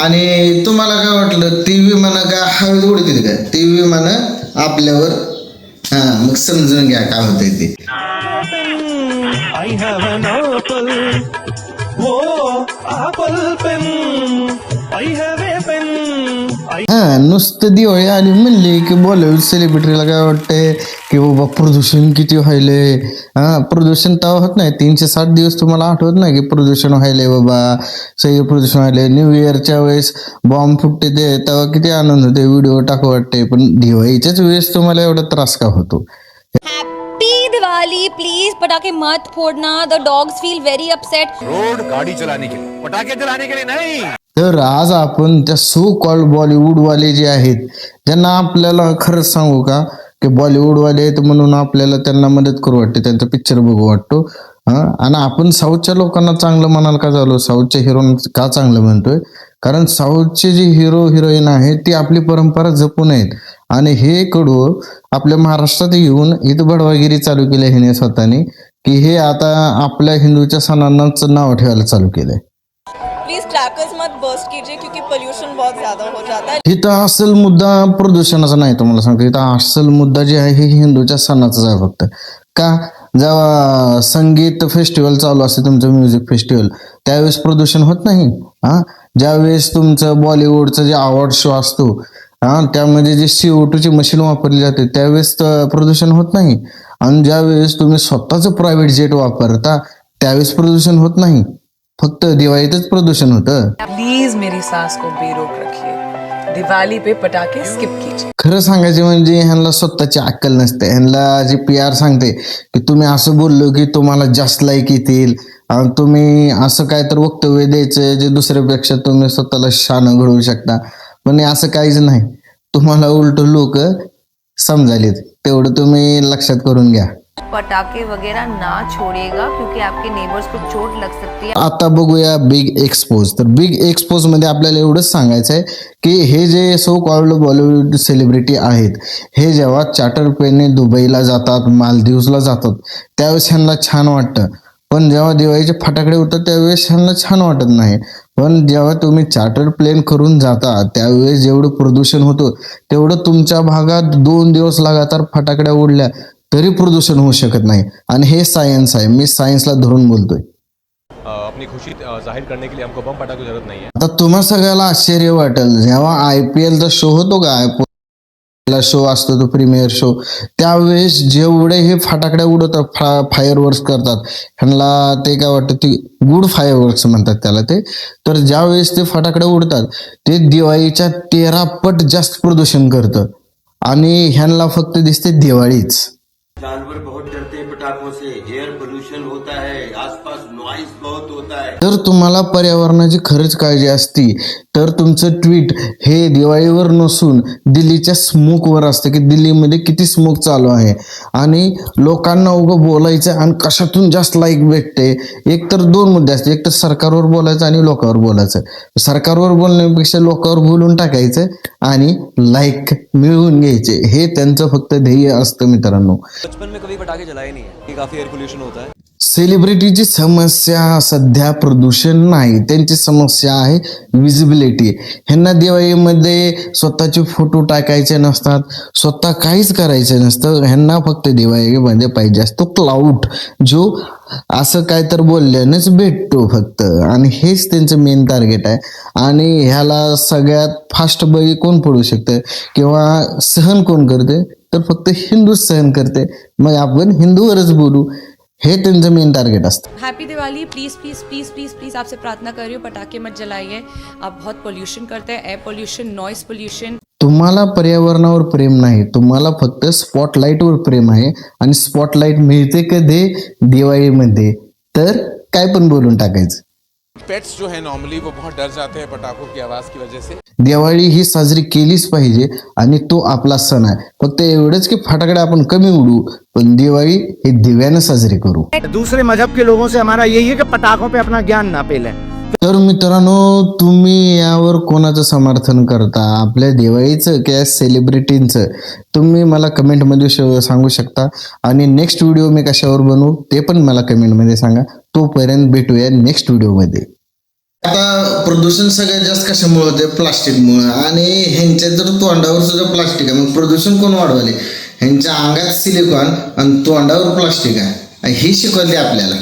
आणि तुम्हाला काय वाटलं ती विमानं काय हवेत उडतील का ती विमानं आपल्यावर हा मग समजून घ्या काय होत ते I have an apple. Oh, apple pen. I have a pen. हा नुसतं दिवाळी आली म्हणली की बॉलिवूड सेलिब्रिटीला काय वाटतंय की बाबा प्रदूषण किती व्हायलंय हा प्रदूषण तेव्हा होत नाही तीनशे साठ दिवस तुम्हाला आठवत नाही की प्रदूषण व्हायलंय बाबा सगळे प्रदूषण व्हायलंय न्यू इयरच्या वेळेस बॉम्ब फुटते ते तेव्हा किती आनंद होते व्हिडिओ टाकू वाटते पण दिवाळीच्याच वेळेस तुम्हाला एवढा त्रास का होतो हैप्पी दिवाली प्लीज पटाखे मत फोड़ना the dogs feel very upset road गाड़ी चलाने के लिए पटाखे चलाने के लिए नहीं तर आज आपण त्या सो कॉल्ड बॉलिवूडवाले जे आहेत त्यांना आपल्याला खरंच सांगू का? की बॉलिवूडवाले आहेत म्हणून आपल्याला त्यांना मदत करू वाटते त्यांचा पिक्चर बघू वाटतो. हा? आणि आपण साऊथच्या लोकांना चांगलं म्हणाल का झालो? साऊथच्या हिरो का चांगलं म्हणतोय? कारण साऊथचे जे हिरो हिरोईन आहेत ती आपली परंपरा जपून आहेत आणि हे कडू आपल्या महाराष्ट्रात येऊन इथं बडवागिरी चालू केली आहे ह्याने स्वतःने की हे आता आपल्या हिंदूच्या सणांनाच नाव ठेवायला चालू केलंय. प्लीज क्रैकर्स मत बर्स्ट कीजिए क्योंकि पोल्यूशन बहुत ज्यादा हो जाता है। इथं असल मुद्दा प्रदूषणाचा नाही तुम्हाला सांगतो. इथं असल मुद्दा जे आहे हे हिंदूच्या सणाचाच आहे फक्त. का? जेव्हा संगीत फेस्टिवल चालू असते तुमचं म्युझिक फेस्टिवल त्यावेळेस प्रदूषण होत नाही. हा? ज्यावेळेस तुमचं बॉलिवूडचा जे अवॉर्ड शो असतो हा? त्यामध्ये जे सीओ ची मशीन वापरली जाते त्यावेळेस तर प्रदूषण होत नाही. आणि ज्यावेळेस तुम्ही स्वतःचं प्रायव्हेट जेट वापरता त्यावेळेस प्रदूषण होत नाही. फक्त दिवाळीतच प्रदूषण होतं. प्लीज मेरी सांस को बेरोक रखिए। दिवाली पे पटाखे स्किप कीजिए। खरं सांगायचे म्हणजे ह्यांना स्वतःची अक्कल नसते. ह्यांना जे पी आर सांगते की तुम्ही असं बोललो की तुम्हाला जास्त लाईक येतील. आणि तुम्ही असं काय तर वक्तव्य द्यायचं जे दुसऱ्यापेक्षा तुम्ही स्वतःला शान घडवू शकता. पण असं काहीच नाही. तुम्हाला उलट लोक समजायलेत. तेवढं तुम्ही लक्षात करून घ्या. पटाखे वगैरह ना छोड़िएगा क्योंकि आपके नेबर्स को चोट लग सकती है। आता बघूया बिग एक्सपोज तर बिग एक्सपोजमध्ये आपल्याला एवढंच सांगायचं आहे की हे जे सो कॉल्ड बॉलिवूड सेलिब्रिटी आहेत हे जेव्हा चार्टर प्लेनने दुबईला जातात मालदीवला जातात त्यावेळेस ह्यांना छान वाटतं. पण जेव्हा दिवाळीचे फटाकडे होतात त्यावेळेस ह्यांना छान वाटत नाही. पण जेव्हा तुम्ही चार्टर प्लेन करून जाता त्यावेळेस जेवढं प्रदूषण होतं तेवढं तुमच्या भागात दोन दिवस लगातार फटाकड्या उडल्या तरी प्रदूषण होऊ शकत नाही. आणि हे सायन्स आहे. मी सायन्सला धरून बोलतोय. अपनी खुशी अ, जाहिर करने के लिए हमको बम पटाखों की जरूरत नहीं है आता तुम्हा सगळ्याला आश्चर्य वाटेल. जेव्हा आय पी एलचा शो होतो का? ला शो असतो तो प्रीमियर शो त्यावेळेस जेवढे हे फटाकड्या उडवतात फायर वर्क्स करतात ह्यांना ते काय वाटतं ते गुड फायर वर्क्स म्हणतात त्याला ते. तर ज्यावेळेस ते फटाकडे उडतात ते दिवाळीच्या तेरा पट जास्त प्रदूषण करतं. आणि ह्यांना फक्त दिसते दिवाळीच. जानवर बहुत डरते पटाखों से एयर पोल्यूशन होता है आसपास नॉइस बहुत होता है तर तुम्हाला पर्यावरणाची खरंच काळजी असती तर तुमचं ट्विट हे दिवाळीवर नसून दिल्लीच्या स्मोकवर असतं की दिल्लीमध्ये किती स्मोक चालू आहे. आणि लोकांना उगं बोलायचं आणि कशातून जास्त लाईक भेटते एक तर दोन मुद्दे असते एक तर सरकारवर बोलायचं आणि लोकांवर बोलायचं. सरकारवर बोलण्यापेक्षा लोकांवर बोलून टाकायचं आणि लाईक मिळवून घ्यायचे. हे त्यांचं फक्त ध्येय असतं मित्रांनो. बचपन में कभी पटाखे जलाए नहीं कि काफी एयर पोल्यूशन होता है सेलिब्रिटीची समस्या सध्या प्रदूषण नाही. त्यांची समस्या आहे विजिबिलिटी ह्यांना दिवाळीमध्ये स्वतःचे फोटो टाकायचे नसतात. स्वतः काहीच करायचं नसतं. ह्यांना फक्त दिवाळीमध्ये पाहिजे असतो क्लाउड जो असं काय तर बोलल्यानेच भेटतो फक्त. आणि हेच त्यांचं मेन टार्गेट आहे. आणि ह्याला सगळ्यात फास्ट बळी कोण पडू शकतं? किंवा सहन कोण करते? तर फक्त हिंदूच सहन करते. मग आपण हिंदूवरच बोलू. हे त्यांचं मेन टार्गेट असतं. Happy Diwali please please please please please आपसे प्रार्थना कर रही हूँ पटाखे मत जलाइए। आप बहुत पोल्यूशन करते हैं एयर पोल्यूशन नॉइस पोल्यूशन तुम्हाला पर्यावरणावर प्रेम नाही तुम्हाला फक्त स्पॉटलाईटवर प्रेम आहे आणि स्पॉटलाईट मिळते कधी? दिवाळीमध्ये. तर काय पण बोलून टाकायचं. पेट्स जो है नॉर्मली वो बहुत डर जाते हैं पटाखों की आवाज की वजह से। दिवाळी ही साजरी केलीच पाहिजे आणि तो आपला सण आहे. फक्त एवढंच की फटाकडे आपण कमी उडू पण दिवाळी हे दिव्यानं साजरी करू. दूसरे मजहब के लोगों से हमारा यही है कि पटाखों पे अपना ज्ञान ना पेलें। तर मित्रांनो तुम्ही यावर कोणाचं समर्थन करता? आपल्या दिवाळीचं किंवा सेलिब्रिटींचं तुम्ही मला कमेंटमध्ये सांगू शकता. आणि नेक्स्ट व्हिडिओ मी कशावर बनवू ते पण मला कमेंटमध्ये सांगा. तोपर्यंत भेटूया नेक्स्ट व्हिडिओमध्ये आता प्रदूषण सगळ्यात जास्त कशामुळे होते प्लास्टिकमुळे. आणि ह्यांच्या जर तोंडावर सुद्धा प्लास्टिक आहे. मग प्रदूषण कोण वाढवले? ह्यांच्या अंगात सिलिकॉन आणि तोंडावर प्लास्टिक आहे. हे शिकवले आपल्याला.